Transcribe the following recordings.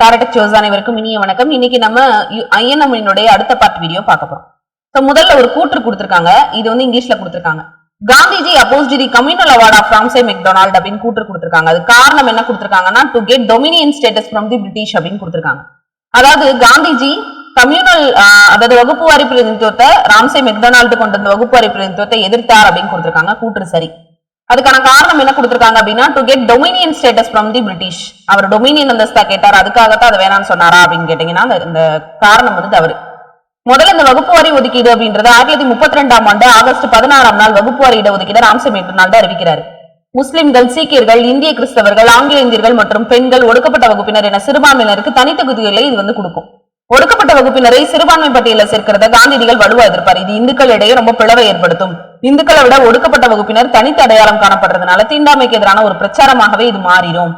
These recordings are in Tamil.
டாரடெக் சோஸ் அனைவருக்கும் இனிய வணக்கம். இன்னைக்கு நம்ம ஐஎன்எம்னுடைய அடுத்த பார்ட் வீடியோ பார்க்க போறோம். ஸோ முதல்ல ஒரு கூற்று கொடுத்துருக்காங்க. இது வந்து இங்கிலீஷ்ல கொடுத்துருக்காங்க. Gandhiji oppose the communal award of Ramsay MacDonald அப்படின்னு கூற்று கொடுத்துருக்காங்க. அது காரணம் என்ன கொடுத்துருக்காங்கன்னா to get dominion status from the British அப்படின்னு கொடுத்துருக்காங்க. அதாவது காந்திஜி கம்யூனல் அதாவது வகுப்பு வாரி பிரதிநிதித்துவத்தை ராம்சே மெக்டொனால்டு கொண்டு வந்த வகுப்பு வாரி பிரதிநிதித்துவத்தை எதிர்த்தார் அப்படின்னு கொடுத்துருக்காங்க. கூற்று சரி. அதுக்கான காரணம் என்ன கொடுத்திருக்காங்க அப்படின்னா to get dominion status from the British our dominion அந்தஸ்தா கேட்டார் அதுக்காகத்தான் அதை வேணாம்னு சொன்னாரா அப்படின்னு கேட்டீங்கன்னா இந்த காரணம் வந்து தவறு. முதல்ல இந்த வகுப்பு வரி ஒதுக்கீடு அப்படின்றது ஆயிரத்தி தொள்ளாயிரத்தி முப்பத்தி ரெண்டாம் ஆண்டு ஆகஸ்ட் பதினாறாம் நாள் வகுப்பு வாரி இடஒதுக்கீடு ராம்சே மேட்டுநாள் அறிவிக்கிறார். முஸ்லிம்கள் சீக்கியர்கள் இந்திய கிறிஸ்தவர்கள் ஆங்கில இந்தியர்கள் மற்றும் பெண்கள் ஒடுக்கப்பட்ட வகுப்பினர் என சிறுபான்மையினருக்கு தனித்தகுதிகளை இது வந்து கொடுக்கும். ஒடுக்கப்பட்ட வகுப்பினரை சிறுபான்மை பட்டியலில் சேர்க்கிறத காந்தியடிகள் வலுவா எதிர்ப்பார். இது இந்துக்களிடையே ரொம்ப பிளவை ஏற்படுத்தும். இந்துக்களை விட ஒடுக்கப்பட்ட வகுப்பினர் தனித்த அடையாளம் காணப்படுறதுனால தீண்டாமைக்கு எதிரான ஒரு பிரச்சாரமாகவே இது மாறிடும்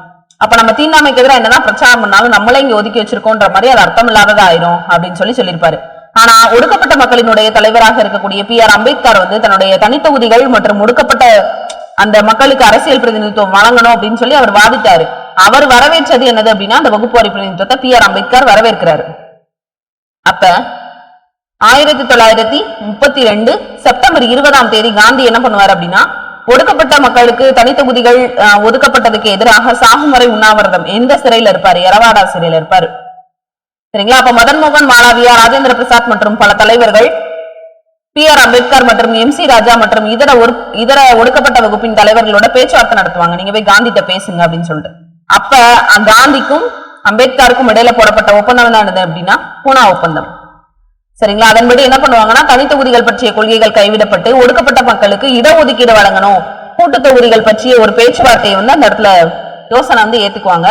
அப்ப நம்ம தீண்டாமைக்கு எதிராக என்னன்னா பிரச்சாரம் பண்ணாலும் நம்மளே இங்க ஒதுக்கி வச்சிருக்கோன்ற மாதிரி அது அர்த்தம் இல்லாததாயிரும் அப்படின்னு சொல்லி சொல்லியிருப்பாரு. ஆனா ஒடுக்கப்பட்ட மக்களினுடைய தலைவராக இருக்கக்கூடிய பி ஆர் அம்பேத்கர் வந்து தன்னுடைய தனித்தொகுதிகள் மற்றும் ஒடுக்கப்பட்ட அந்த மக்களுக்கு அரசியல் பிரதிநிதித்துவம் வழங்கணும் அப்படின்னு சொல்லி அவர் வாதிட்டாரு. அவர் வரவேற்றது என்னது அப்படின்னா அந்த வகுப்பு வரி பிரதிநிதித்துவத்தை பி ஆர் அம்பேத்கர் வரவேற்கிறாரு. அப்ப ஆயிரத்தி தொள்ளாயிரத்தி முப்பத்தி ரெண்டு செப்டம்பர் இருபதாம் தேதி காந்தி என்ன பண்ணுவார் அப்படின்னா ஒடுக்கப்பட்ட மக்களுக்கு தனித்தொகுதிகள் ஒதுக்கப்பட்டதுக்கு எதிராக சாகும் வரை உண்ணாவிரதம் எந்த சிறையில இருப்பாரு? எரவாடா சிறையில இருப்பாரு. சரிங்களா? அப்ப மதன் மோகன் மாளவியா ராஜேந்திர பிரசாத் மற்றும் பல தலைவர்கள் பி ஆர் அம்பேத்கர் மற்றும் எம் சி ராஜா மற்றும் இதர ஒரு இதர ஒடுக்கப்பட்ட வகுப்பின் தலைவர்களோட பேச்சுவார்த்தை நடத்துவாங்க. நீங்க போய் காந்திட்ட பேசுங்க அப்படின்னு சொல்லிட்டு. அப்ப காந்திக்கும் அம்பேத்கருக்கும் இடையில போடப்பட்ட ஒப்பந்தம் என்ன அப்படின்னா பூனா ஒப்பந்தம். சரிங்களா? அதன்படி என்ன பண்ணுவாங்கன்னா தனித்தொகுதிகள் பற்றிய கொள்கைகள் கைவிடப்பட்டு ஒடுக்கப்பட்ட மக்களுக்கு இடஒதுக்கீடு வழங்கணும். கூட்டு தொகுதிகள் பற்றிய ஒரு பேச்சுவார்த்தையை வந்து அந்த இடத்துல யோசனை வந்து ஏத்துக்குவாங்க.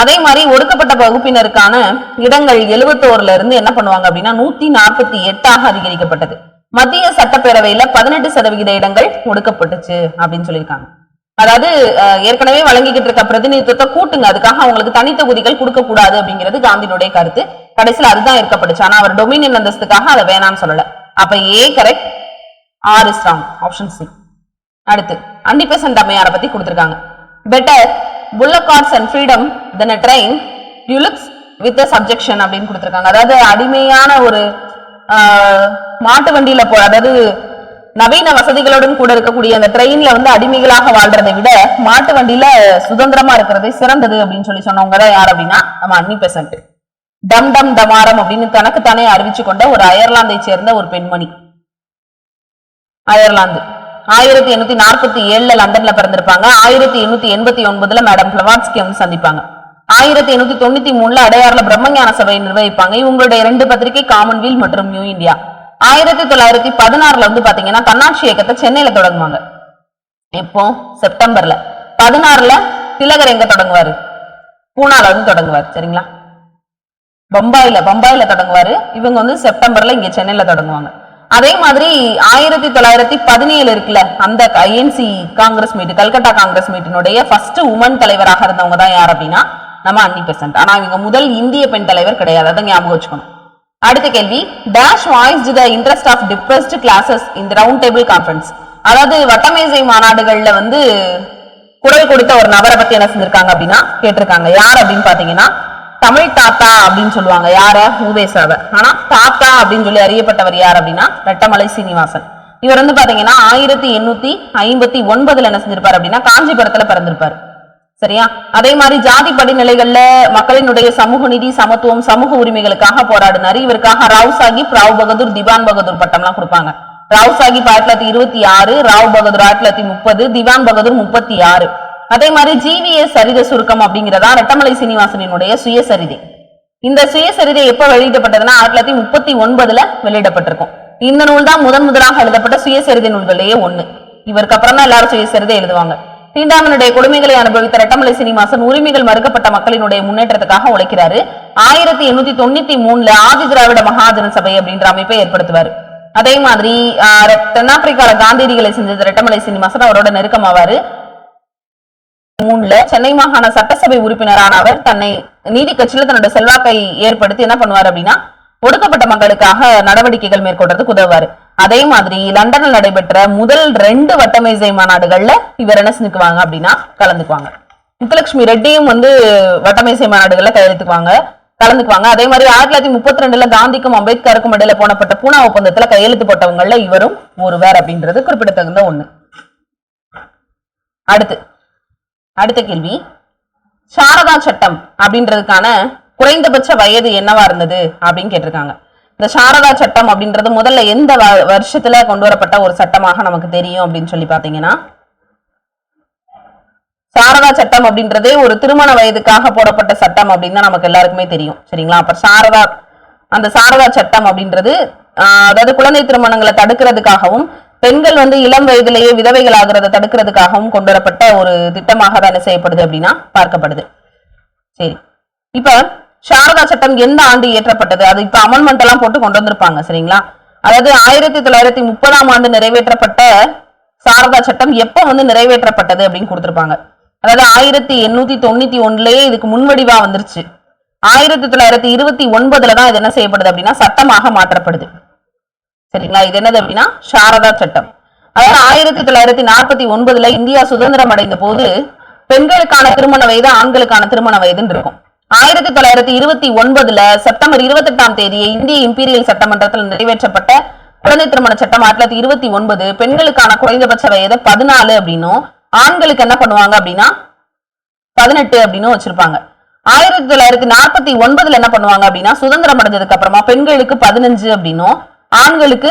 அதே மாதிரி ஒடுக்கப்பட்ட வகுப்பினருக்கான இடங்கள் எழுபத்தோருல இருந்து என்ன பண்ணுவாங்க அப்படின்னா நூத்தி நாற்பத்தி எட்டாக அதிகரிக்கப்பட்டது. மத்திய சட்டப்பேரவையில பதினெட்டு சதவிகித இடங்கள் ஒடுக்கப்பட்டுச்சு அப்படின்னு சொல்லியிருக்காங்க. அதாவது அஹ், ஏற்கனவே வழங்கிக்கிட்டு இருக்க பிரதிநிதித்துவத்தை கூட்டுங்க. அதுக்காக அவங்களுக்கு தனித்தொகுதிகள் கொடுக்க கூடாது அப்படிங்கிறது காந்தியினுடைய கருத்து. கடைசியில் அதுதான் இருக்கப்பட்டுச்சு. ஆனா அவர் டொமினியன் அந்தஸ்துக்காக அதை வேணாம்னு சொல்லல. அப்ப A correct or is wrong option C அடுத்து அண்டிபெசன்ட் அம்மையாரை பத்தி கொடுத்துருக்காங்க. Better bullock carts and freedom than a train deluxe with subjection அப்படின்னு கொடுத்துருக்காங்க. அதாவது அடிமையான ஒரு மாட்டு வண்டியில போ அதாவது நவீன வசதிகளுடன் கூட இருக்கக்கூடிய அந்த ட்ரெயின்ல வந்து அடிமைகளாக வாழ்றதை விட மாட்டு வண்டியில சுதந்திரமா இருக்கிறதே சிறந்தது அப்படின்னு சொல்லி சொன்னவங்க தான் யார் அப்படின்னா நம்ம அன்னி பெசன்ட் டம் டம் டமாரம் அப்படின்னு தனக்குத்தானே அறிவிச்சு கொண்ட ஒரு அயர்லாந்தை சேர்ந்த ஒரு பெண்மணி. அயர்லாந்து. ஆயிரத்தி எண்ணூத்தி நாற்பத்தி ஏழுல லண்டன்ல பிறந்திருப்பாங்க. ஆயிரத்தி எண்ணூத்தி எண்பத்தி ஒன்பதுல மேடம் பிளவாட்ஸ்கி வந்து சந்திப்பாங்க. ஆயிரத்தி எண்ணூத்தி தொண்ணூத்தி மூணுல அடையாறுல பிரம்மஞான சபையை நிர்வகிப்பாங்க. இவங்களுடைய ரெண்டு பத்திரிகை காமன்வீல் மற்றும் நியூ இந்தியா. ஆயிரத்தி தொள்ளாயிரத்தி பதினாறுல வந்து பாத்தீங்கன்னா தன்னாட்சி இயக்கத்தை சென்னையில தொடங்குவாங்க. எப்போ? செப்டம்பர்ல. பதினாறுல திலகர் எங்க தொடங்குவாரு? பூனால வந்து தொடங்குவார். சரிங்களா? பம்பாயில பம்பாயில தொடங்குவாரு. இவங்க வந்து செப்டம்பர்ல இங்க சென்னையில தொடங்குவாங்க. அதே மாதிரி ஆயிரத்தி தொள்ளாயிரத்தி பதினேழு இருக்குல்ல அந்த ஐஎன்சி காங்கிரஸ் மீட் கல்கட்டா காங்கிரஸ் மீட்டினுடைய ஃபர்ஸ்ட் உமன் தலைவராக இருந்தவங்க தான் யார் அப்படின்னா நம்ம அன்னி பெசன்ட். ஆனா இவங்க முதல் இந்திய பெண் தலைவர் கிடையாது. அதை ஞாபகம் வச்சுக்கணும். அடுத்த கேள்வி dash voice the interest of depressed classes இந்த ரவுண்ட் டேபிள் கான்ஃபரன்ஸ் அதாவது வட்டமேசை மாநாடுகள்ல வந்து குரல் கொடுத்த ஒரு நபரை பத்தி என்ன செஞ்சிருக்காங்க அப்படின்னா கேட்டிருக்காங்க. யார் அப்படின்னு பாத்தீங்கன்னா தமிழ் தாத்தா அப்படின்னு சொல்லுவாங்க. யார? உவேசாவ ஆனா தாத்தா அப்படின்னு சொல்லி அறியப்பட்டவர் யார் அப்படின்னா ரெட்டமலை சீனிவாசன். இவர் வந்து பாத்தீங்கன்னா ஆயிரத்தி எண்ணூத்தி ஐம்பத்தி ஒன்பதுல என்ன செஞ்சிருப்பாரு அப்படின்னா காஞ்சிபுரத்துல பிறந்திருப்பாரு. சரியா? அதே மாதிரி ஜாதி படிநிலைகள்ல மக்களினுடைய சமூக நிதி சமத்துவம் சமூக உரிமைகளுக்காக போராடினாரு. இவருக்காக ராவ் சாஹிப் ராவ் பகதூர் திவான் பகதூர் பட்டம்லாம் கொடுப்பாங்க. ராவ் சாஹிப் ஆயிரத்தி தொள்ளாயிரத்தி இருபத்தி ஆறு ராவ் பகதூர் ஆயிரத்தி தொள்ளாயிரத்தி முப்பது திவான் பகதூர் முப்பத்தி ஆறு. அதே மாதிரி ஜிவிஎஸ் சரித சுருக்கம் அப்படிங்கிறதா ரெட்டமலை சீனிவாசனினுடைய சுயசரிதை இந்த சுயசரிதை எப்ப வெளியிடப்பட்டதுன்னா ஆயிரத்தி தொள்ளாயிரத்தி முப்பத்தி ஒன்பதுல வெளியிடப்பட்டிருக்கும். இந்த நூல் தான் முதன் முதலாக எழுதப்பட்ட சுயசரிதை நூல்களிலேயே ஒண்ணு. இவருக்கு அப்புறம் தான் எல்லாரும் சுயசரிதை எழுதுவாங்க. தீண்டாமனுடைய கொடுமைகளை அனுபவித்த ரெட்டமலை சீனிவாசன் உரிமைகள் மறுக்கப்பட்ட மக்களினுடைய முன்னேற்றத்துக்காக உழைக்கிறாரு. ஆயிரத்தி எண்ணூத்தி தொண்ணூத்தி மூணுல ஆதி திராவிட மகாஜன சபை அப்படின்ற அமைப்பை ஏற்படுத்துவார். அதே மாதிரி ஆஹ், தென்னாப்பிரிக்கால காந்தியடிகளை செஞ்சது ரெட்டமலை சீனிவாசன் அவரோட நெருக்கமாவாரு. மூணுல சென்னை மாகாண சட்டசபை உறுப்பினரான அவர் தன்னை நீதி கட்சியில தன்னோட செல்வாக்கை ஏற்படுத்தி என்ன பண்ணுவார் அப்படின்னா ஒடுக்கப்பட்ட மக்களுக்காக நடவடிக்கைகள் மேற்கொள்றதுக்கு உதவுவாரு. அதே மாதிரி லண்டனில் நடைபெற்ற முதல் ரெண்டு வட்டமேசை மாநாடுகள்ல இவர் என்ன செஞ்சுக்குவாங்க அப்படின்னா கலந்துக்குவாங்க. முத்துலட்சுமி ரெட்டியும் வந்து வட்டமேசை மாநாடுகள்ல கையெழுத்துக்குவாங்க கலந்துக்குவாங்க. அதே மாதிரி ஆயிரத்தி தொள்ளாயிரத்தி முப்பத்தி ரெண்டுல காந்திக்கும் அம்பேத்கருக்கும் இடையில போனப்பட்ட பூனா ஒப்பந்தத்துல கையெழுத்து போட்டவங்கள்ல இவரும் ஒருவர் அப்படின்றது குறிப்பிடத்தகுந்த ஒண்ணு. அடுத்து அடுத்த கேள்வி. சாரதா சட்டம் அப்படின்றதுக்கான குறைந்தபட்ச வயது என்னவா இருந்தது அப்படின்னு கேட்டிருக்காங்க. இந்த சாரதா சட்டம் அப்படின்றது முதல்ல எந்த வ- வருஷத்துல கொண்டு வரப்பட்ட ஒரு சட்டமாக நமக்கு தெரியும் அப்படின்னு சொல்லி பாத்தீங்கன்னா சாரதா சட்டம் அப்படின்றதே ஒரு திருமண வயதுக்காக போடப்பட்ட சட்டம் அப்படின்னு தான் நமக்கு எல்லாருக்குமே தெரியும். சரிங்களா? அப்ப சாரதா அந்த சாரதா சட்டம் அப்படின்றது அதாவது குழந்தை திருமணங்களை தடுக்கிறதுக்காகவும் பெண்கள் வந்து இளம் வயதிலேயே விதவைகள் ஆகிறத தடுக்கிறதுக்காகவும் கொண்டு வரப்பட்ட ஒரு திட்டமாக தான் என்ன செய்யப்படுது அப்படின்னா பார்க்கப்படுது. சரி. இப்ப சாரதா சட்டம் எந்த ஆண்டு இயற்றப்பட்டது? அது இப்ப அமல்மெண்ட் எல்லாம் போட்டு கொண்டு வந்திருப்பாங்க சரிங்களா? அதாவது ஆயிரத்தி தொள்ளாயிரத்தி முப்பதாம் ஆண்டு நிறைவேற்றப்பட்ட சாரதா சட்டம் எப்ப வந்து நிறைவேற்றப்பட்டது அப்படின்னு கொடுத்திருப்பாங்க. அதாவது ஆயிரத்தி எண்ணூத்தி தொண்ணூத்தி ஒன்னுலயே இதுக்கு முன்வடிவா வந்துருச்சு. ஆயிரத்தி தொள்ளாயிரத்தி இருபத்தி ஒன்பதுல தான் இது என்ன செய்யப்படுது அப்படின்னா சட்டமாக மாற்றப்படுது. சரிங்களா? இது என்னது அப்படின்னா சாரதா சட்டம். அதாவது ஆயிரத்தி தொள்ளாயிரத்தி நாற்பத்தி ஒன்பதுல இந்தியா சுதந்திரம் அடைந்த போது பெண்களுக்கான திருமண வயது ஆண்களுக்கான திருமண வயதுன்னு இருக்கும். ஆயிரத்தி தொள்ளாயிரத்தி இருபத்தி ஒன்பதுல செப்டம்பர் இருபத்தி எட்டாம் தேதியை இந்திய இம்பீரியல் சட்டமன்றத்தில் நிறைவேற்றப்பட்ட குழந்தை திருமண சட்டம் ஆயிரத்தி தொள்ளாயிரத்தி இருபத்தி ஒன்பது பெண்களுக்கான குறைந்தபட்ச வயது பதினாலு அப்படின்னும் ஆண்களுக்கு என்ன பண்ணுவாங்க அப்படின்னா பதினெட்டு அப்படின்னு வச்சிருப்பாங்க. ஆயிரத்தி தொள்ளாயிரத்தி நாற்பத்தி ஒன்பதுல என்ன பண்ணுவாங்க அப்படின்னா சுதந்திரம் அடைஞ்சதுக்கு அப்புறமா பெண்களுக்கு பதினஞ்சு அப்படின்னும் ஆண்களுக்கு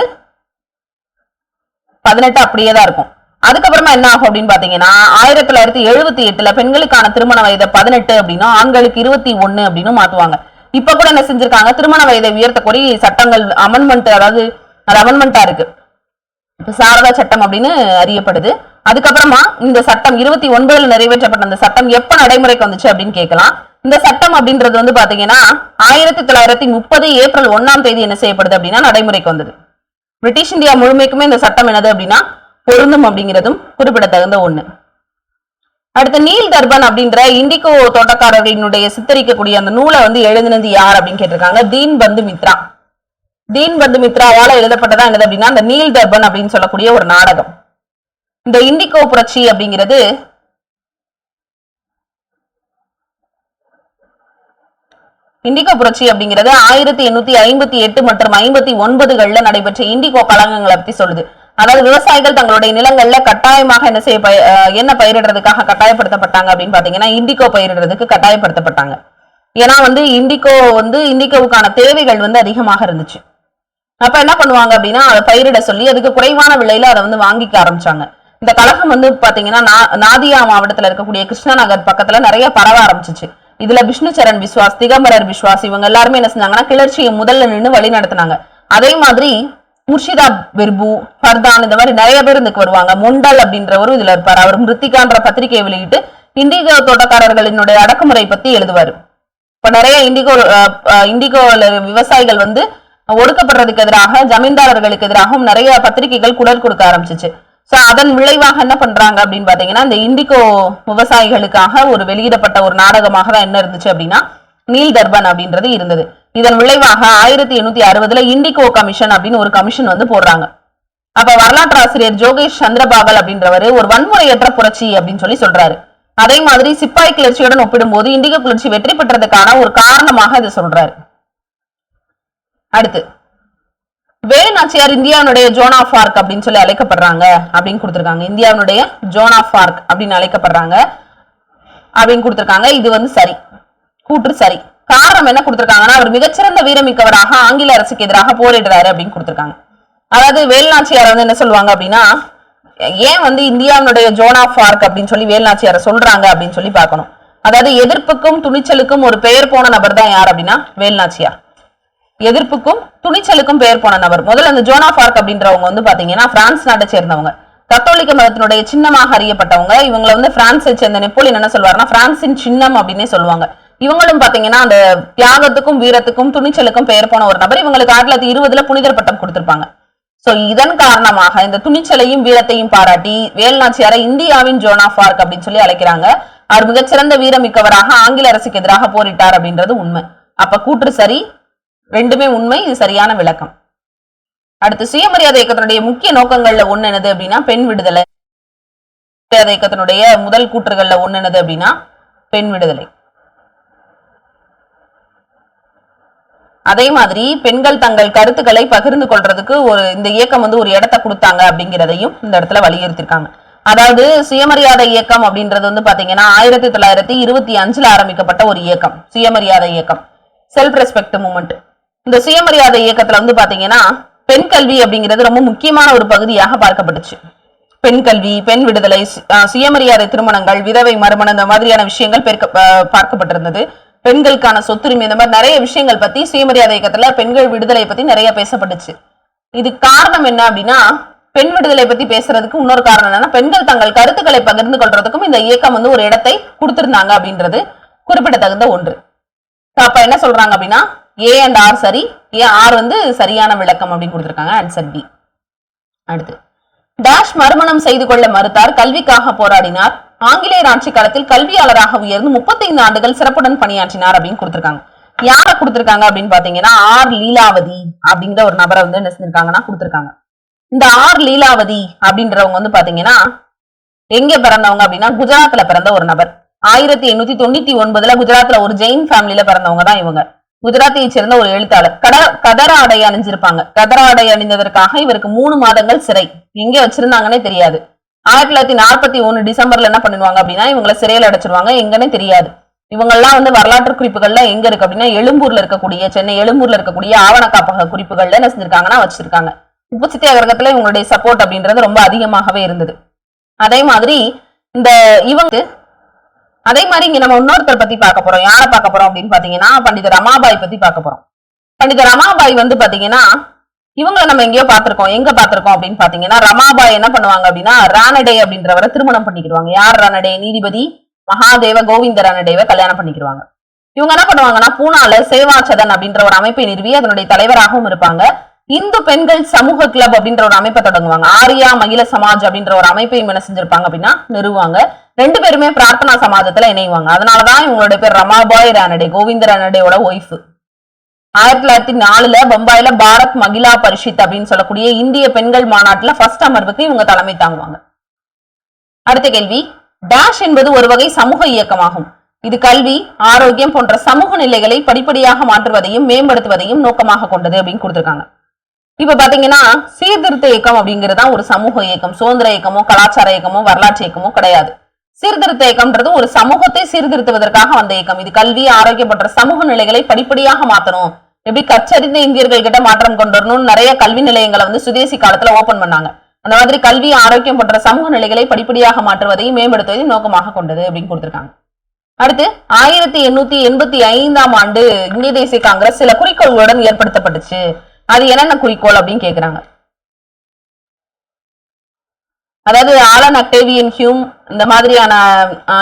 பதினெட்டு அப்படியே தான் இருக்கும். அதுக்கப்புறமா என்ன ஆகும் அப்படின்னு பாத்தீங்கன்னா ஆயிரத்தி தொள்ளாயிரத்தி எழுபத்தி எட்டுல பெண்களுக்கான திருமண வயதை பதினெட்டு அப்படின்னா ஆண்களுக்கு இருபத்தி ஒண்ணு அப்படின்னு மாத்துவாங்க. இப்ப கூட என்ன செஞ்சிருக்காங்க? திருமண வயதை உயர்த்த கோரி சட்டங்கள் அமெண்ட்மெண்ட் அதாவது அது அமெண்ட்மெண்டா இருக்கு. சாரதா சட்டம் அப்படின்னு அறியப்படுது. அதுக்கப்புறமா இந்த சட்டம் இருபத்தி ஒன்பதுல நிறைவேற்றப்பட்ட அந்த சட்டம் எப்ப நடைமுறைக்கு வந்துச்சு அப்படின்னு கேட்கலாம். இந்த சட்டம் அப்படின்றது வந்து பாத்தீங்கன்னா ஆயிரத்தி தொள்ளாயிரத்தி முப்பது ஏப்ரல் ஒன்னாம் தேதி என்ன செய்யப்படுது அப்படின்னா நடைமுறைக்கு வந்தது. பிரிட்டிஷ் இந்தியா முழுமைக்குமே இந்த சட்டம் என்னது அப்படின்னா பொருந்தும் அப்படிங்கிறதும் குறிப்பிடத்தகுந்த ஒண்ணு. அடுத்து நீல் தர்பன் அப்படின்ற இண்டிகோ தோட்டக்காரர்களினுடைய சித்தரிக்கக்கூடிய அந்த நூலை வந்து எழுதினது யார் அப்படின்னு கேட்டிருக்காங்க? தீன் பந்து மித்ரா. தீன் பந்து மித்ராவால எழுதப்பட்டதா என்னது அப்படின்னா அந்த நீல் தர்பன் அப்படின்னு சொல்லக்கூடிய ஒரு நாடகம். இந்த இண்டிகோ புரட்சி அப்படிங்கிறது இண்டிகோ புரட்சி அப்படிங்கிறது ஆயிரத்தி எண்ணூத்தி ஐம்பத்தி எட்டு மற்றும் ஐம்பத்தி ஒன்பதுகள்ல நடைபெற்ற இண்டிகோ கழகங்களை பத்தி சொல்லுது. அதாவது விவசாயிகள் தங்களுடைய நிலங்கள்ல கட்டாயமாக என்ன செய்ய அஹ் என்ன பயிரிடுறதுக்காக கட்டாயப்படுத்தப்பட்டாங்க அப்படின்னு பாத்தீங்கன்னா இண்டிகோ பயிரிடுறதுக்கு கட்டாயப்படுத்தப்பட்டாங்க. ஏன்னா வந்து இண்டிகோ வந்து இண்டிகோவுக்கான தேவைகள் வந்து அதிகமாக இருந்துச்சு. அப்ப என்ன பண்ணுவாங்க அப்படின்னா அதை பயிரிட சொல்லி அதுக்கு குறைவான விலையில அதை வந்து வாங்கிக்க ஆரம்பிச்சாங்க. இந்த கழகம் வந்து பாத்தீங்கன்னா நா- நாதியா மாவட்டத்துல இருக்கக்கூடிய கிருஷ்ணநகர் பக்கத்துல நிறைய பரவ ஆரம்பிச்சிச்சு. இதுல விஷ்ணு சரண் விஸ்வாஸ் திகம்பரர் விஸ்வாஸ் இவங்க எல்லாருமே என்ன செஞ்சாங்கன்னா கிளர்ச்சியை முதல்ல நின்று வழி நடத்தினாங்க. அதே மாதிரி முர்ஷிதா பிர்பு ஃபர்தான் இந்த மாதிரி நிறைய பேர் இதுக்கு வருவாங்க. முண்டல் அப்படின்றவரும் இதுல இருப்பார். அவர் மிருத்திகான்ற பத்திரிகையை வெளியிட்டு இண்டிகோ தோட்டக்காரர்களினுடைய அடக்குமுறை பத்தி எழுதுவாரு. இப்ப நிறைய இண்டிகோ அஹ், இண்டிகோல விவசாயிகள் வந்து ஒடுக்கப்படுறதுக்கு எதிராக ஜமீன்தாரர்களுக்கு எதிராகவும் நிறைய பத்திரிகைகள் குடல் கொடுக்க ஆரம்பிச்சிச்சு. ஸோ அதன் விளைவாக என்ன பண்றாங்க அப்படின்னு பாத்தீங்கன்னா இந்த இண்டிகோ விவசாயிகளுக்காக ஒரு வெளியிடப்பட்ட ஒரு நாடகமாக தான் என்ன இருந்துச்சு அப்படின்னா நீல் தர்பன் அப்படின்றது இருந்தது. இதன் விளைவாக ஆயிரத்தி எண்ணூத்தி அறுபதுல இண்டிகோ கமிஷன் அப்படின்னு ஒரு கமிஷன் வந்து போடுறாங்க. அப்ப வரலாற்று ஆசிரியர் ஜோகேஷ் சந்திரபாபல் அப்படின்றவர் ஒரு வன்முறையற்ற புரட்சி அப்படின்னு சொல்லி சொல்றாரு. அதே மாதிரி சிப்பாய் கிளர்ச்சியுடன் ஒப்பிடும்போது இண்டிகோ கிளர்ச்சி வெற்றி பெற்றதுக்கான ஒரு காரணமாக இதை சொல்றாரு. அடுத்து நாச்சியார் இந்தியாவுடைய ஜோன் ஆஃப் ஆர்க் அப்படின்னு சொல்லி அழைக்கப்படுறாங்க அப்படின்னு கொடுத்துருக்காங்க. இந்தியாவுடைய ஜோன் ஆஃப் ஆர்க் அப்படின்னு அழைக்கப்படுறாங்க அப்படின்னு கொடுத்துருக்காங்க. இது வந்து சரி. கூற்று சரி. காரணம் என்ன கொடுத்துருக்காங்கன்னா அவர் மிகச்சிறந்த வீரமிக்கவராக ஆங்கில அரசுக்கு எதிராக போரிடுறாரு அப்படின்னு கொடுத்துருக்காங்க. அதாவது வேல்நாச்சியார் வந்து என்ன சொல்லுவாங்க அப்படின்னா ஏன் வந்து இந்தியாவினுடைய ஜோன் ஆஃப் ஆர்க் அப்படின்னு சொல்லி வேலுநாச்சியாரை சொல்றாங்க அப்படின்னு சொல்லி பார்க்கணும். அதாவது எதிர்ப்புக்கும் துணிச்சலுக்கும் ஒரு பெயர் போன நபர் தான் யார் அப்படின்னா வேல்நாச்சியார் எதிர்ப்புக்கும் துணிச்சலுக்கும் பெயர் போன நபர். முதல்ல அந்த ஜோனா பார்க் அப்படின்றவங்க வந்து பாத்தீங்கன்னா பிரான்ஸ் நாட்டை சேர்ந்தவங்க. கத்தோலிக்க மதத்தினுடைய சின்னமாக அறியப்பட்டவங்க. இவங்களை வந்து பிரான்ஸை சேர்ந்த நெப்போலியன் என்ன சொல்வாருன்னா பிரான்சின் சின்னம் அப்படின்னே சொல்லுவாங்க. இவங்களும் பாத்தீங்கன்னா அந்த தியாகத்துக்கும் வீரத்துக்கும் துணிச்சலுக்கும் பெயர் போன ஒரு நபர். இவங்களுக்கு ஆயிரத்தி தொள்ளாயிரத்தி இருபதுல புனிதர் பட்டம் கொடுத்திருப்பாங்க. சோ இதன் காரணமாக இந்த துணிச்சலையும் வீரத்தையும் பாராட்டி வேல்நாச்சியாரை இந்தியாவின் ஜோனா பார்க் அப்படின்னு சொல்லி அழைக்கிறாங்க. அவர் மிகச்சிறந்த வீரமிக்கவராக ஆங்கில அரசுக்கு எதிராக போரிட்டார் அப்படின்றது உண்மை. அப்ப கூற்று சரி ரெண்டுமே உண்மை இது சரியான விளக்கம். அடுத்து சுயமரியாதை இயக்கத்தினுடைய முக்கிய நோக்கங்கள்ல ஒண்ணு என்னது அப்படின்னா பெண் விடுதலை. மரியாதை இயக்கத்தினுடைய முதல் கூற்றுகள்ல ஒண்ணு என்னது அப்படின்னா பெண் விடுதலை. அதே மாதிரி பெண்கள் தங்கள் கருத்துக்களை பகிர்ந்து கொள்றதுக்கு ஒரு இந்த இயக்கம் வந்து ஒரு இடத்தை கொடுத்தாங்க அப்படிங்கிறதையும் இந்த இடத்துல வலியுறுத்திருக்காங்க அதாவது சுயமரியாதை இயக்கம் அப்படின்றது வந்து பாத்தீங்கன்னா ஆயிரத்தி தொள்ளாயிரத்தி இருபத்தி அஞ்சுல ஆரம்பிக்கப்பட்ட ஒரு இயக்கம் சுயமரியாதை இயக்கம். செல்ஃப் ரெஸ்பெக்ட் மூமெண்ட் இந்த சுயமரியாதை இயக்கத்துல வந்து பாத்தீங்கன்னா பெண் கல்வி அப்படிங்கிறது ரொம்ப முக்கியமான ஒரு பகுதியாக பார்க்கப்பட்டுச்சு. பெண் கல்வி பெண் விடுதலை சுயமரியாதை திருமணங்கள் விதவை மறுமணம் இந்த மாதிரியான விஷயங்கள் பெருக்க- பார்க்கப்பட்டிருந்தது. பெண்களுக்கான சொத்துரிமை இந்த மாதிரி நிறைய விஷயங்கள் பத்தி சுயமரியாதை இயக்கத்துல பெண்கள் விடுதலை பத்தி நிறைய பேசப்பட்டுச்சு. இது காரணம் என்ன அப்படின்னா பெண் விடுதலை பத்தி பேசுறதுக்கு இன்னொரு காரணம் என்னன்னா பெண்கள் தங்கள் கருத்துக்களை பகிர்ந்து கொள்றதுக்கும் இந்த இயக்கம் வந்து ஒரு இடத்தை கொடுத்திருந்தாங்க அப்படின்றது குறிப்பிடத்தகுந்த ஒன்று. அப்ப என்ன சொல்றாங்க அப்படின்னா ஏ அண்ட் ஆர் சரி ஏ ஆர் வந்து சரியான விளக்கம் அப்படின்னு கொடுத்திருக்காங்க ஆன்சர் பி அடுத்து டாஷ் மறுமணம் செய்து கொள்ள மறுத்தார் கல்விக்காக போராடினார். ஆங்கிலேயர் ஆட்சி காலத்தில் கல்வியாளராக உயர்ந்து 35 ஆண்டுகள் சிறப்புடன் பணியாற்றினார் அப்படின்னு கொடுத்துருக்காங்க. யார கொடுத்திருக்காங்க அப்படின்னு பாத்தீங்கன்னா ஆர் லீலாவதி அப்படிங்கிற ஒரு நபரை வந்து என்ன செஞ்சிருக்காங்கன்னா கொடுத்திருக்காங்க. இந்த ஆர் லீலாவதி அப்படின்றவங்க வந்து பாத்தீங்கன்னா எங்க பிறந்தவங்க அப்படின்னா குஜராத்ல பிறந்த ஒரு நபர். ஆயிரத்தி எண்ணூத்தி தொண்ணூத்தி ஒன்பதுல குஜராத்ல ஒரு ஜெயின் ஃபேமிலில பிறந்தவங்க தான் இவங்க. குஜராத்தியை சேர்ந்த ஒரு எழுத்தாளர். கட கதர ஆடை அணிஞ்சிருப்பாங்க. கதர ஆடை அணிந்ததற்காக இவருக்கு மூணு மாதங்கள் சிறை. எங்கே வச்சிருந்தாங்கன்னே தெரியாது. ஆயிரத்தி தொள்ளாயிரத்தி நாற்பத்தி ஒண்ணு டிசம்பர்ல என்ன பண்ணுவாங்க அப்படின்னா இவங்களை சிறையில் அடைச்சிருவாங்க. எங்கன்னு தெரியாது. இவங்கெல்லாம் வந்து வரலாற்று குறிப்புகள்ல எங்க இருக்கு அப்படின்னா எழும்பூர்ல இருக்கக்கூடிய சென்னை எழும்பூர்ல இருக்கக்கூடிய ஆவண காப்பக குறிப்புகள்ல என்ன செஞ்சிருக்காங்கன்னா வச்சிருக்காங்க. உப்பு சத்தியாகிரகத்துல இவங்களுடைய சப்போர்ட் அப்படின்றது ரொம்ப அதிகமாகவே இருந்தது. அதே மாதிரி இந்த இவங்க அதே மாதிரி இங்க நம்ம இன்னொருத்தர் பத்தி பார்க்க போறோம். யாரை பார்க்க போறோம் அப்படின்னு பாத்தீங்கன்னா பண்டித ரமாபாய் பத்தி பார்க்க போறோம். பண்டித ரமாபாய் வந்து பாத்தீங்கன்னா இவங்களை நம்ம எங்கேயோ பார்த்திருக்கோம். எங்க பார்த்திருக்கோம் அப்படின்னு பாத்தீங்கன்னா ரமாபாய் என்ன பண்ணுவாங்க அப்படின்னா ரானடே அப்படின்றவரை திருமணம் பண்ணிக்கிடுவாங்க. யார் ரானடே நீதிபதி மகாதேவ கோவிந்த ரானடேவை கல்யாணம் பண்ணிக்கிடுவாங்க. இவங்க என்ன பண்ணுவாங்கன்னா பூனால சேவாச்சதன் அப்படின்ற ஒரு அமைப்பை நிறுவி அதனுடைய தலைவராகவும் இருப்பாங்க. இந்து பெண்கள் சமூக கிளப் அப்படின்ற ஒரு அமைப்பை தொடங்குவாங்க. ஆரியா மகிழ சமாஜ் அப்படின்ற ஒரு அமைப்பையும் என்ன செஞ்சிருப்பாங்க அப்படின்னா நிறுவாங்க ரெண்டு பேருமே பிரார்த்தனா சமாஜத்துல இணைவாங்க. அதனாலதான் இவங்களுடைய பேர் ரமாபாய் ரானடே கோவிந்த ரானடேயோட ஒய்ஃப் ஆயிரத்தி தொள்ளாயிரத்தி நாலுல பம்பாயில பாரத் மகிழா பரிஷித் அப்படின்னு சொல்லக்கூடிய இந்திய பெண்கள் மாநாட்டுல ஃபர்ஸ்ட் அமர்வுக்கு இவங்க தலைமை தாங்குவாங்க. அடுத்த கேள்வி டேஷ் என்பது ஒரு வகை சமூக இயக்கமாகும். இது கல்வி ஆரோக்கியம் போன்ற சமூக நிலைகளை படிப்படியாக மாற்றுவதையும் மேம்படுத்துவதையும் நோக்கமாக கொண்டது அப்படின்னு கொடுத்துருக்காங்க. இப்ப பாத்தீங்கன்னா சீர்திருத்த இயக்கம் அப்படிங்கிறது தான் ஒரு சமூக இயக்கம். சுதந்திர இயக்கமோ கலாச்சார இயக்கமோ வரலாற்று இயக்கமோ கிடையாது. சீர்திருத்த இயக்கம்ன்றது ஒரு சமூகத்தை சீர்திருத்துவதற்காக வந்த இயக்கம். இது கல்வி ஆரோக்கியம் போன்ற சமூக நிலைகளை படிப்படியாக மாத்தணும். எப்படி கச்சறிந்த இந்தியர்கள் கிட்ட மாற்றம் கொண்டு வரணும்னு நிறைய கல்வி நிலையங்களை வந்து சுதேசி காலத்துல ஓபன் பண்ணாங்க. அந்த மாதிரி கல்வி ஆரோக்கியம் போன்ற சமூக நிலைகளை படிப்படியாக மாற்றுவதையும் மேம்படுத்துவதையும் நோக்கமாக கொண்டது அப்படின்னு கொடுத்திருக்காங்க. அடுத்து ஆயிரத்தி எண்ணூத்தி எண்பத்தி ஐந்தாம் ஆண்டு இந்திய தேசிய காங்கிரஸ் சில குறிக்கோள்களுடன் ஏற்படுத்தப்பட்டுச்சு. அது என்னென்ன குறிக்கோள் அப்படின்னு கேக்குறாங்க. அதாவது ஆலன் அக்டேவியன் ஹியூம் இந்த மாதிரியான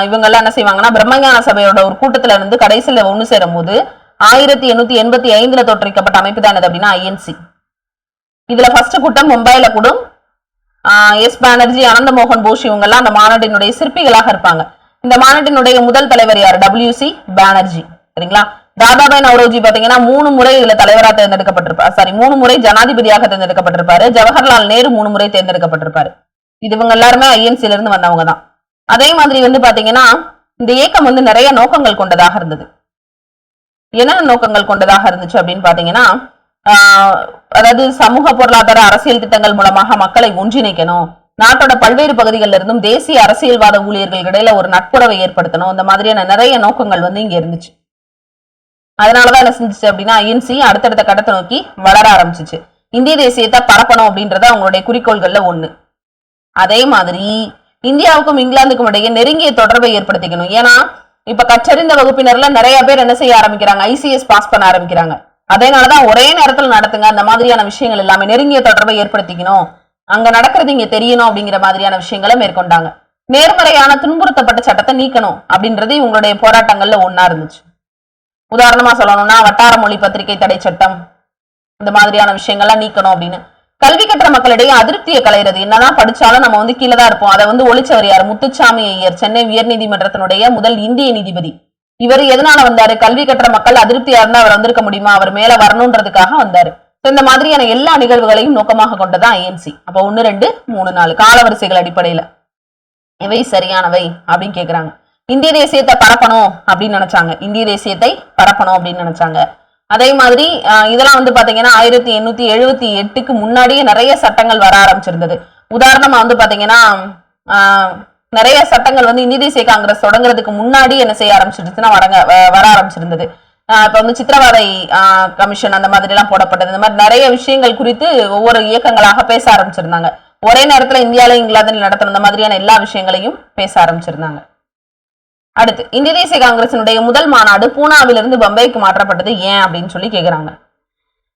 இவங்கெல்லாம் என்ன செய்வாங்கன்னா பிரம்மஞான சபையோட ஒரு கூட்டத்துல இருந்து கடைசியில ஒன்று சேரும் போது ஆயிரத்தி எண்ணூத்தி எண்பத்தி ஐந்துல தோற்றுவிக்கப்பட்ட அமைப்பு தான் என்னது அப்படின்னா ஐஎன்சி இதுல ஃபர்ஸ்ட் கூட்டம் மும்பையில கூடும். எஸ் பானர்ஜி அனந்த மோகன் போஸ் இவங்கெல்லாம் அந்த மாநாட்டினுடைய சிற்பிகளாக இருப்பாங்க. இந்த மாநாட்டினுடைய முதல் தலைவர் யார்? W C Banerjee. சரிங்களா? தாதாபாய் நவரோஜி பாத்தீங்கன்னா மூணு முறை இதுல தலைவராக தேர்ந்தெடுக்கப்பட்டிருப்பார் சாரி மூணு முறை ஜனாதிபதியாக தேர்ந்தெடுக்கப்பட்டிருப்பாரு. ஜவஹர்லால் நேரு மூணு முறை தேர்ந்தெடுக்கப்பட்டிருப்பாரு. இது இவங்க எல்லாருமே ஐஎன்சில இருந்து வந்தவங்க தான். அதே மாதிரி வந்து பாத்தீங்கன்னா இந்த இயக்கம் வந்து நிறைய நோக்கங்கள் கொண்டதாக இருந்தது. என்னென்ன நோக்கங்கள் கொண்டதாக இருந்துச்சு அப்படின்னு பாத்தீங்கன்னா அதாவது சமூக பொருளாதார அரசியல் திட்டங்கள் மூலமாக மக்களை ஒன்றிணைக்கணும். நாட்டோட பல்வேறு பகுதிகளில் இருந்தும் தேசிய அரசியல்வாத ஊழியர்களுக்கு இடையில ஒரு நட்புறவை ஏற்படுத்தணும். இந்த மாதிரியான நிறைய நோக்கங்கள் வந்து இங்க இருந்துச்சு. அதனாலதான் என்ன செஞ்சிச்சு அப்படின்னா ஐஎன்சி அடுத்தடுத்த கட்டத்தை நோக்கி வளர ஆரம்பிச்சிச்சு. இந்திய தேசியத்தை பரப்பணும் அப்படின்றது அவங்களுடைய குறிக்கோள்கள்ல ஒண்ணு. அதே மாதிரி இந்தியாவுக்கும் இங்கிலாந்துக்கும் இடையே நெருங்கிய தொடர்பை ஏற்படுத்திக்கணும். ஏன்னா இப்ப கற்றறிந்த வகுப்பினர்ல நிறைய பேர் என்ன செய்ய ஆரம்பிக்கிறாங்க? ஐசிஎஸ் பாஸ் பண்ண ஆரம்பிக்கிறாங்க. அதனாலதான் ஒரே நேரத்துல நடத்துங்க. அந்த மாதிரியான விஷயங்கள் எல்லாமே நெருங்கிய தொடர்பை ஏற்படுத்திக்கணும். அங்க நடக்கிறது இங்க தெரியணும் அப்படிங்கிற மாதிரியான விஷயங்களை மேற்கொண்டாங்க. நேர்மறையான துன்புறுத்தப்பட்ட சட்டத்தை நீக்கணும் அப்படின்றது இவங்களுடைய போராட்டங்கள்ல ஒண்ணா இருந்துச்சு. உதாரணமா சொல்லணும்னா வட்டார மொழி பத்திரிகை தடை சட்டம் இந்த மாதிரியான விஷயங்கள்லாம் நீக்கணும் அப்படின்னு. கல்வி கற்ற மக்களிடையே அதிருப்தியை களையிறது என்னதான் படிச்சாலும் நம்ம வந்து கீழே தான் இருப்போம். அதை வந்து ஒளிச்சவர் யார்? முத்துச்சாமி ஐயர் சென்னை உயர் நீதிமன்றத்தினுடைய முதல் இந்திய நீதிபதி. இவர் எதனால வந்தாரு? கல்வி கற்ற மக்கள் அதிருப்தியா இருந்தா அவர் வந்திருக்க முடியுமா? அவர் மேல வரணுன்றதுக்காக வந்தாரு. இந்த மாதிரியான எல்லா நிகழ்வுகளையும் நோக்கமாக கொண்டதான் ஏஎன்சி அப்ப ஒன்னு ரெண்டு மூணு நாலு. காலவரிசைகள் அடிப்படையில. இவை சரியானவை அப்படின்னு கேக்குறாங்க. இந்திய தேசியத்தை பரப்பணும் அப்படின்னு நினைச்சாங்க. இந்திய தேசியத்தை பரப்பணும் அப்படின்னு நினைச்சாங்க. அதே மாதிரி இதெல்லாம் வந்து பாத்தீங்கன்னா ஆயிரத்தி எண்ணூத்தி எழுபத்தி எட்டுக்கு முன்னாடியே நிறைய சட்டங்கள் வர ஆரம்பிச்சிருந்தது. உதாரணமா வந்து பாத்தீங்கன்னா நிறைய சட்டங்கள் வந்து இந்திய தேசிய காங்கிரஸ் தொடங்குறதுக்கு முன்னாடி என்ன செய்ய ஆரம்பிச்சிருச்சுன்னா வரங்க வர ஆரம்பிச்சிருந்தது. இப்போ இப்ப வந்து சித்திரவதை கமிஷன் அந்த மாதிரி எல்லாம் போடப்பட்டது. இந்த மாதிரி நிறைய விஷயங்கள் குறித்து ஒவ்வொரு இயக்கங்களாக பேச ஆரம்பிச்சிருந்தாங்க. ஒரே நேரத்துல இந்தியாவில இங்கிலாந்துல நடத்துற மாதிரியான எல்லா விஷயங்களையும் பேச ஆரம்பிச்சிருந்தாங்க. அடுத்து இந்திய தேசிய காங்கிரசினுடைய முதல் மாநாடு பூனாவிலிருந்து பம்பைக்கு மாற்றப்பட்டது ஏன் அப்படின்னு சொல்லி கேக்குறாங்க.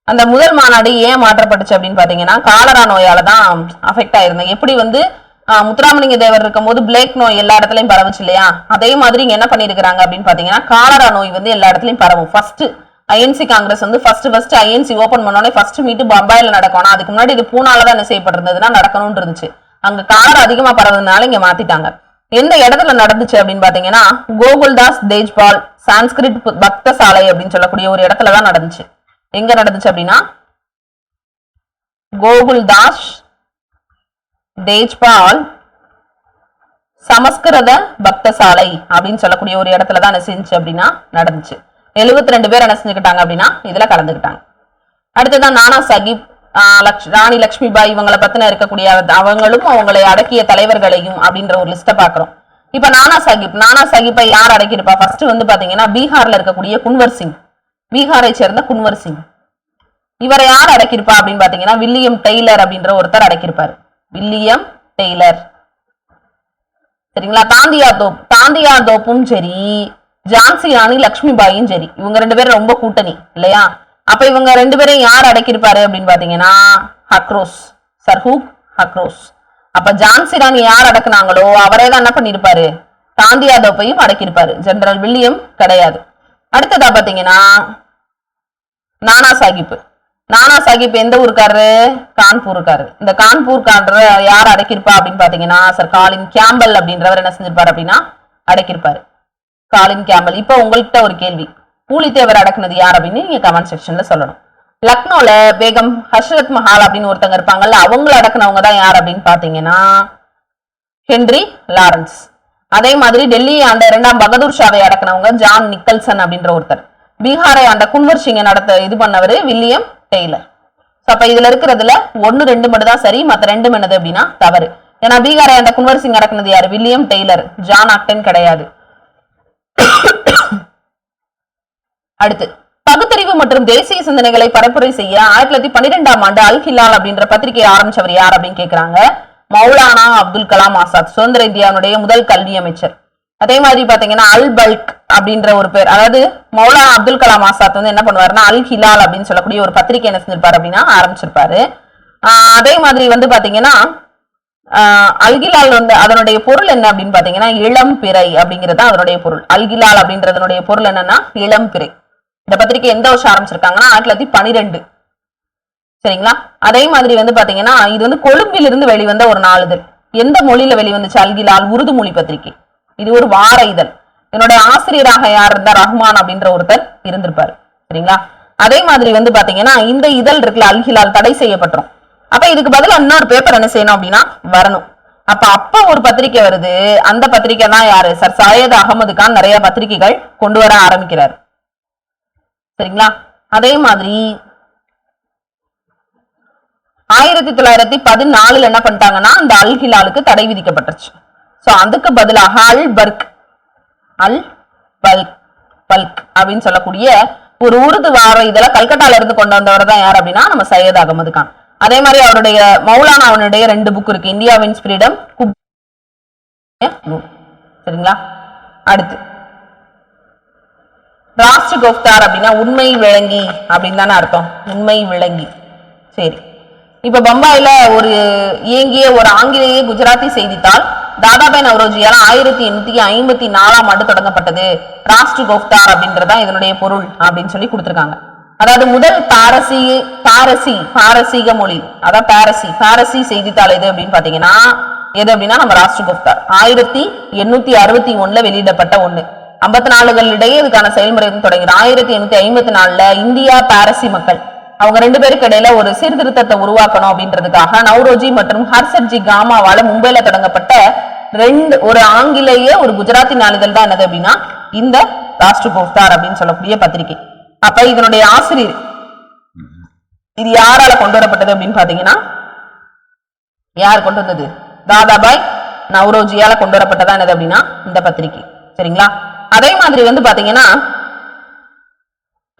அந்த முதல் மாநாடு ஏன் மாற்றப்பட்டுச்சு அப்படின்னு பாத்தீங்கன்னா காலரா நோயால தான் அஃபெக்ட் ஆயிருந்தேன் எப்படி வந்து ஆஹ், முத்துராமலிங்க தேவர் இருக்கும்போது பிளேக் நோய் எல்லா இடத்துலயும் பரவுச்சு இல்லையா? அதே மாதிரி என்ன பண்ணிருக்காங்க அப்படின்னு பாத்தீங்கன்னா காலரா நோய் வந்து எல்லா இடத்துலயும் பரவும். ஃபர்ஸ்ட் ஐஎன்சி காங்கிரஸ் வந்து ஃபர்ஸ்ட் ஃபர்ஸ்ட் ஐஎன்சி ஓபன் பண்ணோடனே ஃபர்ஸ்ட் மீட் பம்பாயில நடக்கும். ஆனால் அதுக்கு முன்னாடி இது பூனால தான் என்ன செய்யப்பட்டிருந்ததுன்னா நடக்கணும்னு இருந்துச்சு. அங்க காலரா அதிகமா பரவுறதுனால இங்க மாத்திட்டாங்க. எந்த இடத்துல நடந்துச்சு அப்படின்னு பாத்தீங்கன்னா கோகுல்தாஸ் தேஜ்பால் சான்ஸ்கிரிட் பக்த சாலை அப்படின்னு சொல்லக்கூடிய ஒரு இடத்துல தான் நடந்துச்சு. எங்க நடந்துச்சு அப்படின்னா கோகுல்தாஸ் தேஜ்பால் சமஸ்கிருத பக்த சாலை அப்படின்னு சொல்லக்கூடிய ஒரு இடத்துல தான் என்ன செஞ்சு அப்படின்னா நடந்துச்சு. 72 ரெண்டு பேர் என்ன செஞ்சுக்கிட்டாங்க அப்படின்னா இதுல கலந்துக்கிட்டாங்க. அடுத்ததான் நானா சாஹிப் லக்ஷ்- ராணி லக்ஷ்மிபாய் இவங்களை பத்தின இருக்கக்கூடிய அவங்களும் அவங்களை அடக்கிய தலைவர்களையும் அப்படின்ற ஒரு லிஸ்ட்டை பாக்குறோம். இப்ப நானா சாஹிப் நானா சாஹிப்பை யார் அடக்கியிருப்பா? ஃபர்ஸ்ட் வந்து பாத்தீங்கன்னா பீகார்ல இருக்கக்கூடிய குன்வர் சிங். பீகாரை சேர்ந்த குன்வர் சிங். இவரை யார் அடக்கியிருப்பா அப்படின்னு பாத்தீங்கன்னா வில்லியம் டெய்லர் அப்படின்ற ஒருத்தர் அடக்கியிருப்பார். William Taylor. சரிங்களா? தாந்தியா தோப் தாந்தியா தோப்பும் சரி ஜான்சி ராணி லக்ஷ்மிபாயும் சரி. இவங்க ரெண்டு பேரும் ரொம்ப கூட்டணி இல்லையா? அப்ப இவங்க ரெண்டு பேரையும் யார் அடக்கியிருப்பாரு அப்படின்னு பாத்தீங்கன்னா ஹக்ரோஸ். சர்ஹூக் ஹக்ரோஸ். அப்ப ஜான்சிராணி யார் அடக்குனாங்களோ அவரே தான் என்ன பண்ணிருப்பாரு காந்தி தோப்பையும் அடக்கியிருப்பாரு. ஜெனரல் வில்லியம் கிடையாது. அடுத்ததா பாத்தீங்கன்னா நானா சாஹிப் நானா சாஹிப் எந்த ஊருக்காரு கான்பூருக்காரு. இந்த கான்பூர்காரர் யார் அடக்கியிருப்பா அப்படின்னு பாத்தீங்கன்னா சார் காலின் கேம்பல் அப்படின்றவர் என்ன செஞ்சிருப்பாரு அப்படின்னா அடக்கியிருப்பாரு. காலின் கேம்பல். இப்போ உங்கள்கிட்ட ஒரு கேள்வி. பூலித்தேவர் அடக்குனது யார் அப்படின்னு நீங்க கமெண்ட் செக்ஷன்ல சொல்லணும். லக்னோல பேகம் ஹர்ஷரத் மஹால் அப்படின்னு ஒருத்தங்க இருப்பாங்கல்ல அவங்கள அடக்குனவங்க தான் யார் அப்படின்னு பாத்தீங்கன்னா ஹென்றி லாரன்ஸ். அதே மாதிரி டெல்லி அந்த இரண்டாம் பகதூர் ஷாவை அடக்குனவங்க ஜான் நிக்கல்சன் அப்படின்ற ஒருத்தர். பீகாரை ஆண்ட குன்வர் சிங்கை நடத்த இது பண்ணவர் வில்லியம் டெய்லர். ஸோ அப்ப இதுல இருக்கிறதுல ஒன்னு ரெண்டு மட்டும் தான் சரி மற்ற ரெண்டு என்னது அப்படின்னா தவறு. ஏன்னா பீகாரை அந்த குன்வர் சிங் அடக்குனது யார்? William Taylor. ஜான் ஆக்டன் கிடையாது. அடுத்து பகுத்தறிவு மற்றும் தேசிய சிந்தனைகளை பரப்புரை செய்ய ஆயிரத்தி தொள்ளாயிரத்தி பன்னிரெண்டாம் ஆண்டு அல் ஹிலால் அப்படின்ற பத்திரிகையை ஆரம்பிச்சவர் யார் அப்படின்னு கேக்குறாங்க? மௌலானா அப்துல் கலாம் ஆசாத் சுதந்திர இந்தியாவுடைய முதல் கல்வி அமைச்சர். அதே மாதிரி பாத்தீங்கன்னா அல் பல்க் அப்படின்ற ஒரு பேர் அதாவது மௌலானா அப்துல் கலாம் ஆசாத் வந்து என்ன பண்ணுவாருன்னா அல் ஹிலால் அப்படின்னு சொல்லக்கூடிய ஒரு பத்திரிகை என்ன செஞ்சிருப்பாரு அப்படின்னா ஆரம்பிச்சிருப்பாரு. ஆஹ் அதே மாதிரி வந்து பாத்தீங்கன்னா ஆஹ் அல்கிலால் வந்து அதனுடைய பொருள் என்ன அப்படின்னு பாத்தீங்கன்னா இளம் பிறை அப்படிங்கிறது அதனுடைய பொருள். அல்கிலால் அப்படின்றதனுடைய பொருள் என்னன்னா இளம் பிறை. இந்த பத்திரிகை எந்த வருஷம் ஆரம்பிச்சிருக்காங்கன்னா ஆயிரத்தி தொள்ளாயிரத்தி பனிரெண்டு. சரிங்களா? அதே மாதிரி வந்து பாத்தீங்கன்னா இது வந்து கொழும்பிலிருந்து வெளிவந்த ஒரு நாளிதழ். எந்த மொழியில வெளிவந்துச்சு? அல்கிலால் உருது மொழி பத்திரிகை இது ஒரு வார இதழ். என்னுடைய ஆசிரியராக யார் இருந்தா ரஹ்மான் அப்படின்ற ஒருத்தர் இருந்திருப்பாரு. சரிங்களா? அதே மாதிரி வந்து பாத்தீங்கன்னா இந்த இதழ் இருக்குல்ல அல்கிலால் தடை செய்யப்பட்டுரும். அப்ப இதுக்கு பதிலா இன்னொரு பேப்பர் என்ன செய்யணும் அப்படின்னா வரணும். அப்ப அப்ப ஒரு பத்திரிக்கை வருது. அந்த பத்திரிகை தான் யாரு? சர் சையத் அகமது கான் நிறைய பத்திரிகைகள் கொண்டு வர ஆரம்பிக்கிறார். சரிங்களா? அதே மாதிரி ஆயிரத்தி தொள்ளாயிரத்தி பதினாலுல என்ன பண்ணிட்டாங்கன்னா அந்த அல் ஹிலாலுக்கு தடை விதிக்கப்பட்டுருச்சு. ஸோ அதுக்கு பதிலாக அல் பர்க் அல் பல்க் பல்க் அப்படின்னு சொல்லக்கூடிய ஒரு உருது வார இதெல்லாம் கல்கட்டால இருந்து கொண்டு வந்தவர் தான் யார் அப்படின்னா நம்ம சையத் அகமது கான். அதே மாதிரி அவருடைய மௌலானா அவனுடைய ரெண்டு புக் இருக்கு இந்தியாவின் ஃப்ரீடம் சரிங்களா? அடுத்து. ராஷ்டிர கோஃப்தார் அப்படின்னா உண்மை விளங்கி அப்படின்னு தானே அர்த்தம். உண்மை விளங்கி. சரி. இப்போ பம்பாயில ஒரு இயங்கிய ஒரு ஆங்கிலேய குஜராத்தி செய்தித்தாள் தாதாபாய் நவரோஜியால் ஆயிரத்தி எண்ணூத்தி ஐம்பத்தி நாலாம் ஆண்டு தொடங்கப்பட்டது. ராஷ்டிர கோஃப்தார் அப்படின்றதான் இதனுடைய பொருள் அப்படின்னு சொல்லி கொடுத்துருக்காங்க. அதாவது முதல் பாரசி பாரசி பாரசீக மொழி. அதான் பாரசி பாரசி செய்தித்தாள் எது அப்படின்னு பார்த்தீங்கன்னா எது அப்படின்னா நம்ம ராஷ்டிர கோஃப்தார். ஆயிரத்தி எண்ணூத்தி அறுபத்தி ஒண்ணுல வெளியிடப்பட்ட ஒண்ணு. ஐம்பத்தி நாலுகளிடையே இதுக்கான செயல்முறை வந்து தொடங்கிது. ஆயிரத்தி எண்ணூத்தி ஐம்பத்தி நாலுல இந்தியா பாரசி மக்கள் அவங்க ரெண்டு பேருக்கு இடையில ஒரு சீர்திருத்தத்தை உருவாக்கணும் அப்படின்றதுக்காக நவ்ரோஜி மற்றும் ஹர்சர்ஜி காமாவால மும்பைல தொடங்கப்பட்ட ரெண்டு ஒரு ஆங்கிலேய ஒரு குஜராத்தி நாளிதழ் தான் என்னது அப்படின்னா இந்த ராஷ்டிர போஃப்தார் அப்படின்னு சொல்லக்கூடிய பத்திரிகை. அப்ப இதனுடைய ஆசிரியர் இது யாரால கொண்டு வரப்பட்டது அப்படின்னு பாத்தீங்கன்னா யார் கொண்டு வந்தது? தாதாபாய் நவ்ரோஜியால கொண்டு வரப்பட்டதா என்னது அப்படின்னா இந்த பத்திரிகை. சரிங்களா? அதே மாதிரி வந்து பாத்தீங்கன்னா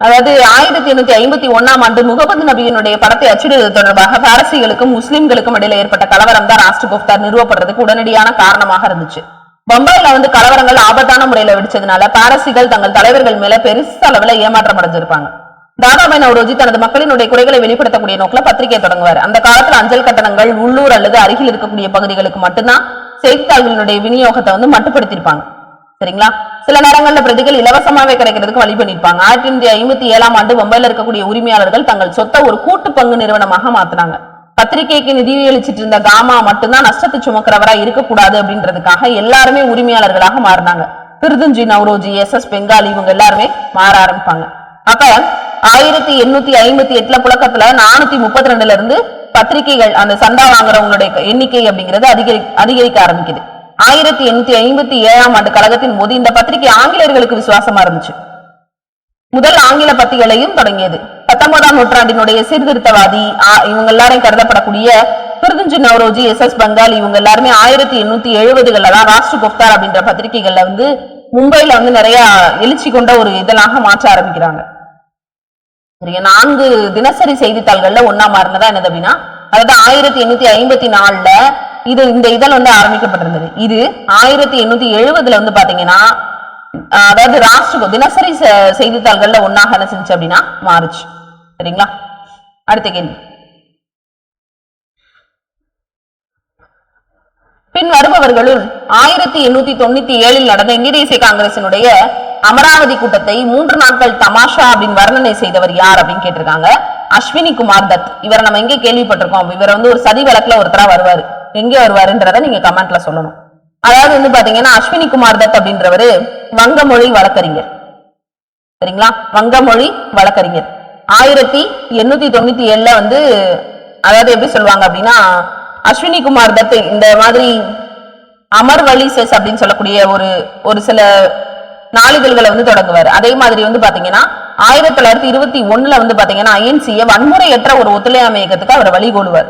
அதாவது ஆயிரத்தி எண்ணூத்தி ஐம்பத்தி ஒண்ணாம் ஆண்டு முகமது நபியினுடைய படத்தை அச்சிடுவது தொடர்பாக பாரசீகளுக்கும் முஸ்லிம்களுக்கும் இடையில ஏற்பட்ட கலவரம் தான் ராஷ்டிர குப்தார் நிறுவப்படுறதுக்கு உடனடியான காரணமாக இருந்துச்சு. பம்பாயில வந்து கலவரங்கள் ஆபத்தான முறையில வெடிச்சதுனால பாரசிகள் தங்கள் தலைவர்கள் மேல பெருசளவுல ஏமாற்றம் அடைஞ்சிருப்பாங்க. தாதாபாய் நவரோஜி தனது மக்களினுடைய குறைகளை வெளிப்படுத்தக்கூடிய நோக்கில பத்திரிகை தொடங்குவார். அந்த காலத்துல அஞ்சல் கட்டணங்கள் உள்ளூர் அல்லது அருகில் இருக்கக்கூடிய பகுதிகளுக்கு மட்டும்தான் செய்தித்தாள்களுடைய விநியோகத்தை வந்து மட்டுப்படுத்தியிருப்பாங்க. சரிங்களா? சில நேரங்கள்ல பிரதிகள் இலவசமாவே கிடைக்கிறதுக்கு வழி பண்ணிருப்பாங்க ஆயிரத்தி தொள்ளாயிரத்தி ஐம்பத்தி ஏழாம் ஆண்டு மும்பையில் இருக்கக்கூடிய உரிமையாளர்கள் தங்கள் சொத்தை ஒரு கூட்டு பங்கு நிறுவனமாக மாத்தினாங்க. பத்திரிகைக்கு நிதியளிச்சிட்டு இருந்த காமா மட்டும்தான் நஷ்டத்தை சுமக்கிறவரா இருக்கக்கூடாது அப்படின்றதுக்காக எல்லாருமே உரிமையாளர்களாக மாறினாங்க. திருதுஞ்சி நவ்ரோஜி எஸ் எஸ் பெங்காலி இவங்க எல்லாருமே மாற ஆரம்பிப்பாங்க. அப்ப ஆயிரத்தி எண்ணூத்தி ஐம்பத்தி எட்டுல புழக்கத்துல நானூத்தி முப்பத்தி ரெண்டுல இருந்து பத்திரிகைகள் அந்த சந்தா வாங்குறவங்களுடைய எண்ணிக்கை அப்படிங்கிறது அதிகரி அதிகரிக்க ஆரம்பிக்குது. ஆயிரத்தி எண்ணூத்தி ஐம்பத்தி ஏழாம் ஆண்டு கழகத்தின் போது இந்த பத்திரிகை ஆங்கிலேயர்களுக்கு விசுவாசமா இருந்துச்சு. முதல் ஆங்கில பத்திகளையும் தொடங்கியது. பத்தொன்பதாம் நூற்றாண்டினுடைய சீர்திருத்தவாதி இவங்க எல்லாரும் கருதப்படக்கூடிய பிருதுஞ்சி நவரோஜி எஸ். எஸ். பங்கால் இவங்க எல்லாருமே ஆயிரத்தி எண்ணூத்தி எழுபதுகள்ல தான் ராஷ்டிர குப்தார் அப்படின்ற பத்திரிகைகள்ல வந்து மும்பையில வந்து நிறைய எழுச்சி கொண்ட ஒரு இதழாக மாற்ற ஆரம்பிக்கிறாங்க. நான்கு தினசரி செய்தித்தாள்கள்ல ஒன்னா மாறினதா என்னது அப்படின்னா அதாவது ஆயிரத்தி எண்ணூத்தி ஐம்பத்தி நாலுல இது இந்த இதழ் வந்து ஆரம்பிக்கப்பட்டிருந்தது. இது ஆயிரத்தி எண்ணூத்தி எழுபதுல வந்து பாத்தீங்கன்னா அதாவது ராஷ்டிர தினசரி செய்தித்தாள்கள்ல ஒன்னாக என்ன செஞ்சு அப்படின்னா மாறுச்சு. சரிங்களா? அடுத்த கேள்வி. பின் வருபவர்களுள் ஆயிரத்தி எண்ணூத்தி தொண்ணூத்தி ஏழில் நடந்த இந்திய தேசிய காங்கிரசினுடைய அமராவதி கூட்டத்தை மூன்று நாட்கள் தமாஷா அப்படின்னு வர்ணனை செய்தவர் யார் அப்படின்னு கேட்டிருக்காங்க. அஸ்வினி குமார் தத். இவரை நம்ம எங்க கேள்விப்பட்டிருக்கோம்? இவர் வந்து ஒரு சதி வழக்குல ஒருத்தரா வருவாரு. எங்கே வருவாருன்றத நீங்க கமெண்ட்ல சொல்லணும். அதாவது வந்து பாத்தீங்கன்னா அஸ்வினி குமார் தத் அப்படின்றவரு வங்கமொழி வழக்கறிஞர். சரிங்களா? வங்கமொழி வழக்கறிஞர். ஆயிரத்தி எண்ணூத்தி தொண்ணூத்தி ஏழுல வந்து அதாவது எப்படி சொல்லுவாங்க அப்படின்னா அஸ்வினி குமார் தத் இந்த மாதிரி அமர்வழி செஸ் அப்படின்னு சொல்லக்கூடிய ஒரு ஒரு சில நாளிதழ்களை வந்து தொடங்குவார். அதே மாதிரி வந்து பாத்தீங்கன்னா ஆயிரத்தி தொள்ளாயிரத்தி இருபத்தி ஒண்ணுல வந்து பாத்தீங்கன்னா ஐஎன்சியை வன்முறையற்ற ஒரு ஒத்துழையாமை இயக்கத்துக்கு அவர் வழிகோடுவார்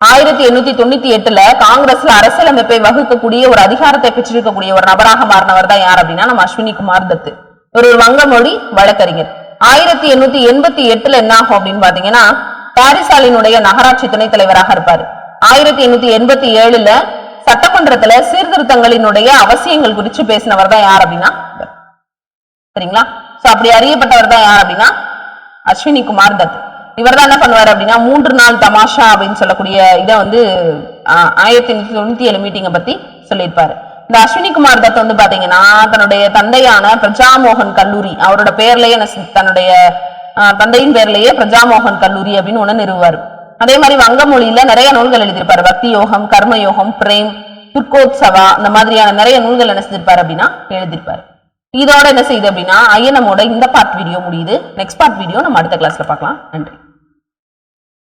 ஆயிரத்தி எண்ணூத்தி தொண்ணூத்தி எட்டுல காங்கிரஸ்ல அரசியலமைப்பை வகுக்கக்கூடிய ஒரு அதிகாரத்தை பெற்றிருக்கக்கூடிய ஒரு நபராக மாறினவர் தான் யார் அப்படின்னா நம்ம அஸ்வினி குமார் தத்து. ஒரு வங்கமொழி வழக்கறிஞர். ஆயிரத்தி எண்ணூத்தி எண்பத்தி எட்டுல என்ன ஆகும் அப்படின்னு பாத்தீங்கன்னா பாரிசாலினுடைய நகராட்சி துணைத் தலைவராக இருப்பாரு. ஆயிரத்தி எண்ணூத்தி எண்பத்தி ஏழுல சட்டமன்றத்துல சீர்திருத்தங்களினுடைய அவசியங்கள் குறித்து பேசினவர் தான் யார் அப்படின்னா சரிங்களா? சோ அப்படி அறியப்பட்டவர் தான் யார் அப்படின்னா அஸ்வினி குமார் தத் இவர் தான் என்ன பண்ணுவார் அப்படின்னா மூன்று நாள் தமாஷா அப்படின்னு சொல்லக்கூடிய இதை வந்து ஆயிரத்தி எண்ணூத்தி தொண்ணூத்தி ஏழு மீட்டிங்கை பத்தி சொல்லியிருப்பாரு. இந்த அஸ்வினி குமார் தத் வந்து பாத்தீங்கன்னா தன்னுடைய தந்தையான பிரஜாமோகன் கல்லூரி அவரோட பேர்லயே தன்னுடைய தந்தையின் பேர்லயே பிரஜாமோகன் கல்லூரி அப்படின்னு ஒண்ணு நிறுவுவார். அதே மாதிரி வங்க மொழியில நிறைய நூல்கள் எழுதியிருப்பாரு. பக்தி யோகம் கர்ம யோகம் பிரேம் துர்கோத்சவா இந்த மாதிரியான நிறைய நூல்கள் என்ன செஞ்சிருப்பாரு அப்படின்னா எழுதியிருப்பாரு. இதோட என்ன செய்யுது அப்படின்னா ஐஎன்எம்மோட இந்த பார்ட் வீடியோ முடியுது. நெக்ஸ்ட் பார்ட் வீடியோ நம்ம அடுத்த கிளாஸ்ல பார்க்கலாம். நன்றி.